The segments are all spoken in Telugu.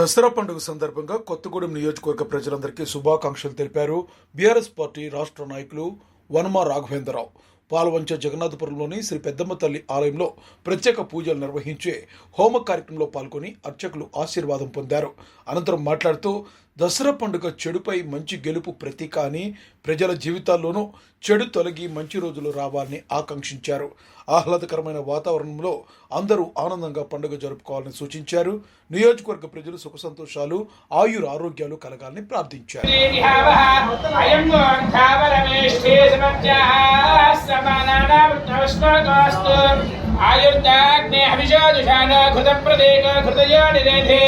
దసరా పండుగ సందర్భంగా కొత్తగూడెం నియోజకవర్గ ప్రజలందరికీ శుభాకాంక్షలు తెలిపారు. బీఆర్ఎస్ పార్టీ రాష్ట్ర నాయకులు వనమా రాఘవేంద్రరావు. పాల్వంచ జగన్నాథపురంలోని శ్రీ పెద్దమ్మ తల్లి ఆలయంలో ప్రత్యేక పూజలు నిర్వహించే హోమ కార్యక్రమంలో పాల్గొని అర్చకులు ఆశీర్వాదం పొందారు. అనంతరం మాట్లాడుతూ దసరా పండుగ చెడుపై మంచి గెలుపు ప్రతీక అని ప్రజల జీవితాల్లోనూ చెడు తొలగి మంచి రోజులు రావాలని ఆకాంక్షించారు. ఆహ్లాదకరమైన వాతావరణంలో అందరూ ఆనందంగా పండుగ జరుపుకోవాలని సూచించారు. నియోజకవర్గ ప్రజలు సుఖ సంతోషాలు ఆయుర ఆరోగ్యాలు కలగాలని ప్రార్థించారు. समानानावस्तकास्तु आयुर्दाग्ने हविषादुषान घृतप्रदेक घृतया निरेधे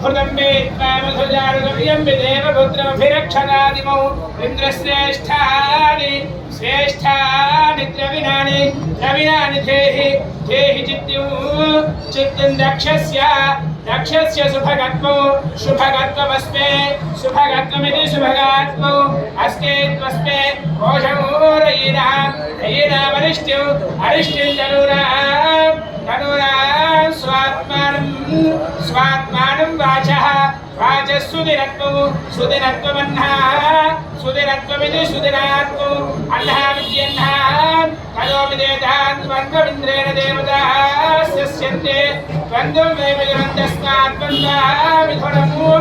घृतं मे त्वामधुजारुगव्यं विदेवपुत्रमभिरक्षणादिमौ इन्द्रश्रेष्ठानि श्रेष्ठानि द्रविणानि द्रविणानि धेहि धेहि चित्युं चित्तं दक्षस्य दक्षस्य सुभगत्वो। शुभगत्वमस्मे शुभगत्वमिति शुभगात्मो अस्मे त्वस्मे कोशौ శుభగాత్మౌ అస్తే త్వస్మే కోశమూరయీనా రయీనామరిష్ట్యం అరిష్ట్యం స్వాత్మానం స్వాత్మానం వాచః వాచः సుదిరత్వం సుదిరత్వమన్నా సుదిరత్వమితి సుదిరాత్మం అన్నా విద్యన్నా తయోమి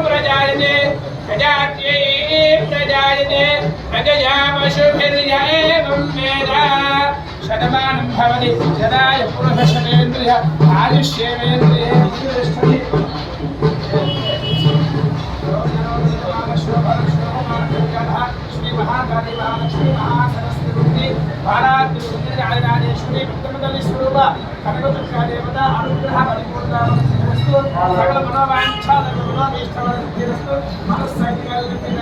ప్రజాయతే ప్రజాత్యై ప్రజయా పశుభిర్య ఏవం వేద శతమానం భవతి యదాయ పురుషశతేంద్రియ ఆయుష్యేవేంద్రియ తిష్టతి శ్రీ మహాకాళి మహాలక్ష్మి మహాసరస్వతి భారాత్రి రాజరాజేశ్వరి స్వరూప కనకదుర్గా దేవత అనుగ్రహ సకల మనస్సంకల్పిత